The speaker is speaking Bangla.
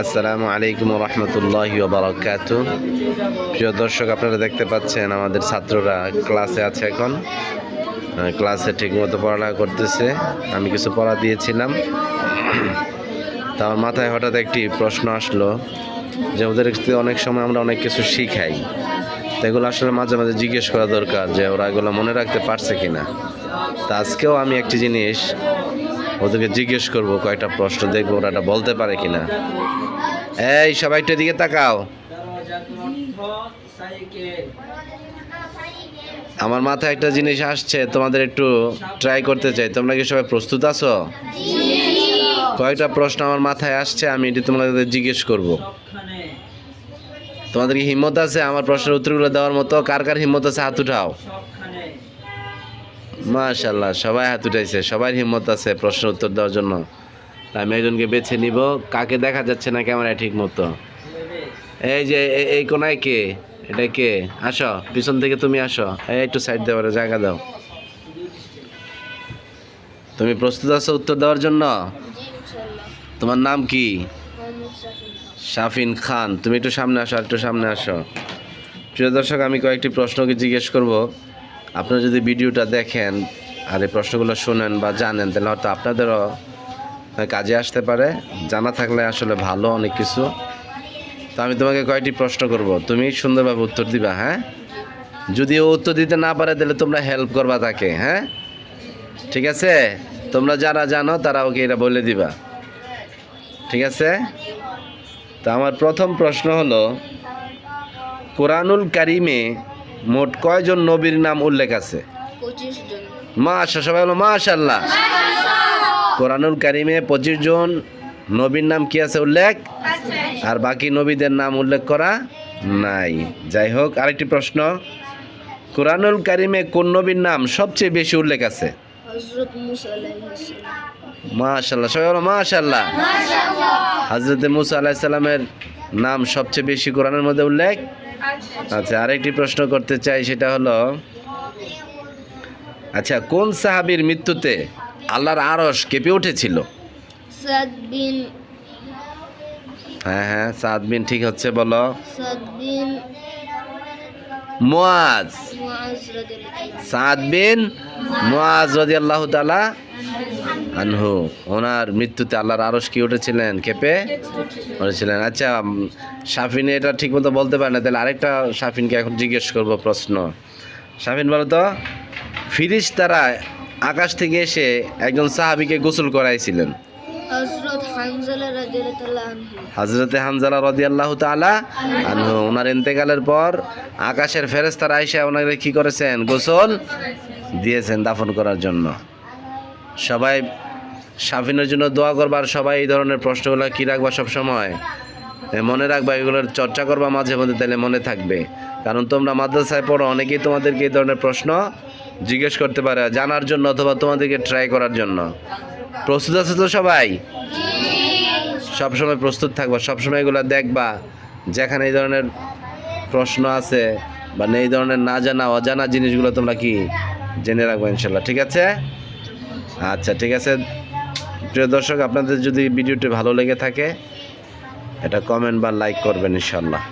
আসসালামু আলাইকুম রহমতুল্লাহ বারাকাতু প্রিয় দর্শক, আপনারা দেখতে পাচ্ছেন আমাদের ছাত্ররা ক্লাসে আছে এখন। ক্লাসে ঠিকমতো পড়ালেখা করতেছে। আমি কিছু পড়া দিয়েছিলাম। তা মাথায় হঠাৎ একটি প্রশ্ন আসলো যে, ওদের অনেক সময় আমরা অনেক কিছু শিখাই। তো এগুলো আসলে মাঝে মাঝে জিজ্ঞেস করা দরকার যে, ওরা এগুলো মনে রাখতে পারছে কিনা? তা আজকেও আমি একটি জিনিস ওদেরকে জিজ্ঞেস করব, কয়েকটা প্রশ্ন দেখব, ওরা এটা বলতে পারে কিনা। এই, সবাই একটু দিকে তাকাও। আমার মাথায় একটা জিনিস আসছে, তোমাদের একটু ট্রাই করতে চাই। তোমরা কি সবাই প্রস্তুত আছো? কয়েকটা প্রশ্ন আমার মাথায় আসছে, আমি এটি তোমাদের জিজ্ঞেস করব। তোমাদের কি হিম্মত আছে আমার প্রশ্নের উত্তরগুলো দেওয়ার মতো? কার কার হিম্মত আছে? হাত উঠাও। মাশাল্লাহ সবাই হাত উঠাইছে সবার হিম্মত আছে প্রশ্ন উত্তর দেওয়ার জন্য। আমি একজনকে বেছে নিব কাকে দেখা যাচ্ছে না ক্যামেরায় ঠিক মতো। এই যে এই কোনায় কে? এটা কে? আসো পিছন থেকে তুমি আসো। এই একটু সাইড দেওয়ার জায়গা দাও। তুমি প্রস্তুত আছো উত্তর দেওয়ার জন্য? তোমার নাম কি? শাফিন খান তুমি একটু সামনে আসো আর একটু সামনে আসো। প্রিয় দর্শক আমি কয়েকটি প্রশ্নকে জিজ্ঞেস করব। আপনারা যদি ভিডিওটা দেখেন আর এই প্রশ্নগুলো শোনেন বা জানেন, তাহলে হয়তো আপনাদেরও কাজে আসতে পারে। জানা থাকলে আসলে ভালো অনেক কিছু। তো আমি তোমাকে কয়েকটি প্রশ্ন করব। তুমি সুন্দরভাবে উত্তর দিবা হ্যাঁ? যদি ও উত্তর দিতে না পারে, তাহলে তোমরা হেল্প করবা তাকে হ্যাঁ? ঠিক আছে? তোমরা যারা জানো, তারা ওকে এটা বলে দিবা। ঠিক আছে? তা আমার প্রথম প্রশ্ন হলো, কোরআনুল কারিমে মোট কয়জন নবীর নাম উল্লেখ আছে? মাশা সবাই হলো মাশাল্লাহ কোরআনুল কারিমে পঁচিশ জন নবীর নাম কি আছে উল্লেখ? আর বাকি নবীদের নাম উল্লেখ করা নাই। যাই হোক আরেকটি প্রশ্ন। কোরআনুল কারিমে কোন নবীর নাম সবচেয়ে বেশি উল্লেখ আছে? মাশাল্লাহ সবাই হলো মাশাল্লাহ হজরত মুসা আলাহিসাল্লামের নাম সবচেয়ে বেশি কোরআনের মধ্যে উল্লেখ? আচ্ছা আরেকটি প্রশ্ন করতে চাই সেটা হলো আচ্ছা কোন সাহাবির মৃত্যুতে আল্লাহর আরশ কেঁপে উঠেছিল? হ্যাঁ হ্যাঁ সাদ বিন ঠিক হচ্ছে বলো। সাদ বিন রাদিয়াল্লাহু সাদ বিন মুআজ রাদিয়াল্লাহু তাআলা আনহু। ওনার মৃত্যুতে আল্লাহর আরশ কি উঠেছিলেন? কেঁপে উঠেছিলেন। আচ্ছা শাফিনে এটা ঠিক মতো বলতে পারে না। তাহলে আরেকটা শাফিনকে এখন জিজ্ঞেস করব প্রশ্ন। শাফিন বলো তো ফিরিস তারা আকাশ থেকে এসে একজন সাহাবিকে গোসল করাইছিলেন। হানজালা হজরতে হামজালা রদিয়াল্লাহু তাআলা আনহু ওনার ইন্তেকালের পর আকাশের ফেরেস্তারা আইসা ওনাকে কি করেছেন? গোসল দিয়েছেন দাফন করার জন্য। সবাই সাফিনের জন্য দোয়া করবার সবাই এই ধরনের প্রশ্নগুলো কি রাখবা সব সময়? মনে রাখবা, এগুলোর চর্চা করবা মাঝে মধ্যে, তাহলে মনে থাকবে। কারণ তোমরা মাদ্রাসায় পড়ো, অনেকেই তোমাদেরকে এই ধরনের প্রশ্ন জিজ্ঞেস করতে পারে, জানার জন্য অথবা তোমাদেরকে ট্রাই করার জন্য। প্রস্তুত আছে তো সবাই? সবসময় প্রস্তুত থাকবা, সবসময় এগুলো দেখবা। যেখানে এই ধরনের প্রশ্ন আছে বা এই ধরনের না জানা, অজানা জিনিসগুলো তোমরা কি জেনে রাখব ইনশাল্লাহ, ঠিক আছে? আচ্ছা ঠিক আছে। প্রিয় দর্শক, আপনাদের যদি ভিডিওটি ভালো লেগে থাকে এটা কমেন্ট বা লাইক করবেন ইনশাল্লাহ।